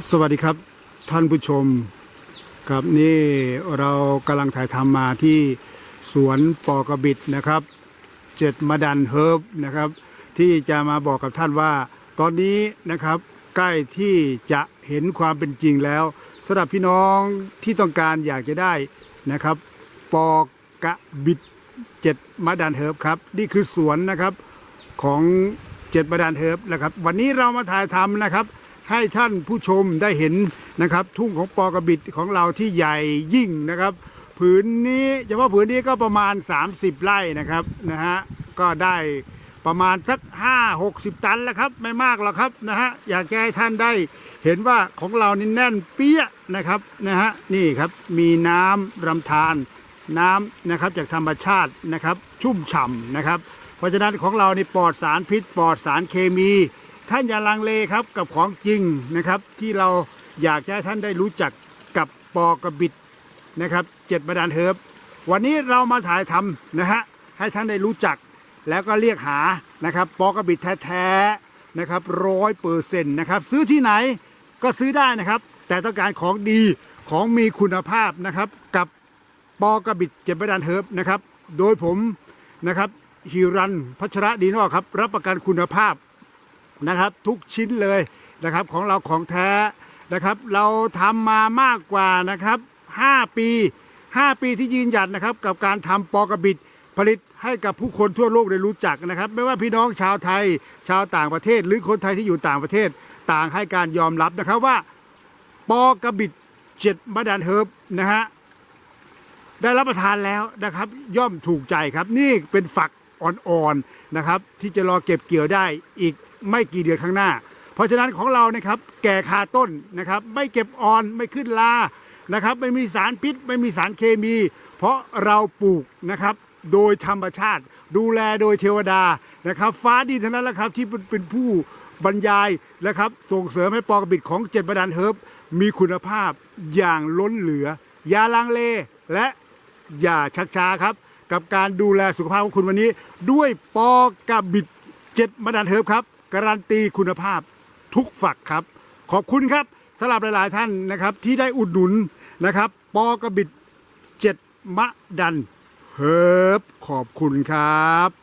สวัสดีครับท่านผู้ชมครับนี่เรากำลังถ่ายทำมาที่สวนปอกระบิดนะครับเจ็ดมาดันเฮิร์บนะครับ ที่จะมาบอกกับท่านว่า ตอนนี้นะครับใกล้ที่จะเห็นความเป็นจริงแล้วสำหรับพี่น้องที่ต้องการอยากจะได้นะครับ ปอกระบิดเจ็ดมาดันเฮิร์บครับนี่คือสวนนะครับของเจ็ดมาดันเฮิร์บนะครับ วันนี้เรามาถ่ายทำนะครับ ให้ท่านผู้ชมได้เห็นนะครับ ทุ่งของปอกระบิดของเราที่ใหญ่ยิ่งนะครับ ผืนนี้เฉพาะผืนนี้ก็ประมาณ 30 ไร่นะครับนะฮะก็ได้ประมาณสัก 5 60 ตันแล้วครับ ไม่มากหรอกครับนะฮะอยากจะให้ท่านได้เห็นว่าของเรานี่แน่นเปี้ยนะครับนะฮะนี่ครับมีน้ำรำธารน้ำนะครับจากธรรมชาตินะครับ ชุ่มฉ่ำนะครับ เพราะฉะนั้นของเรานี่ปลอดสารพิษปลอดสารเคมี ท่านอย่าลังเลครับกับของจริงนะครับ ที่เราอยากให้ท่านได้รู้จักกับปอกระบิดนะครับเจ็ดประดานเฮิร์บวันนี้เรามาถ่ายทำนะฮะให้ท่านได้รู้จักแล้วก็เรียกหานะครับปอกระบิดแท้ๆนะครับร้อยเปอร์เซ็นต์นะครับซื้อที่ไหนก็ซื้อได้นะครับ แต่ต้องการของดีของมีคุณภาพนะครับ กับปอกระบิดเจ็ดประดานเฮิร์บนะครับ โดยผมนะครับฮิรันพัชระดีนอครับ รับประกันคุณภาพ นะครับทุกชิ้นเลยนะครับของเราของแท้นะครับ เราทำมามากกว่านะครับ 5 ปี 5 ปีที่ยืนหยัดนะครับ กับการทำปอกระบิดผลิตให้กับผู้คนทั่วโลกได้รู้จักนะครับ ไม่ว่าพี่น้องชาวไทย ชาวต่างประเทศ หรือคนไทยที่อยู่ต่างประเทศ ต่างให้การยอมรับนะครับว่าปอกระบิดเจ็ดมาดานเฮิร์บนะฮะได้รับประทานแล้วนะครับ ย่อมถูกใจครับ นี่เป็นฝักอ่อนๆนะครับ ที่จะรอเก็บเกี่ยวได้อีก ไม่กี่เดือนข้างหน้า เพราะฉะนั้นของเรานะครับแก่คาต้นนะครับ ไม่เก็บอ่อนไม่ขึ้นลานะครับ ไม่มีสารพิษ ไม่มีสารเคมี เพราะเราปลูกนะครับโดยธรรมชาติ ดูแลโดยเทวดานะครับ ฟ้าดินเท่านั้นแหละครับที่เป็นผู้บรรยายนะครับ ส่งเสริมให้ปอกระบิดของเจ็ดประดานเฮิร์บมีคุณภาพอย่างล้นเหลือ อย่าลังเลและอย่าชักช้าครับ กับการดูแลสุขภาพของคุณวันนี้ ด้วยปอกระบิดเจ็ดมาดานเฮิร์บครับ การันตีคุณภาพทุกฝักครับ ขอบคุณครับสำหรับหลาย ๆ ท่านนะครับ ที่ได้อุดหนุนนะครับ ปอกระบิดเจ็ดมะดันเฮิร์บขอบคุณครับ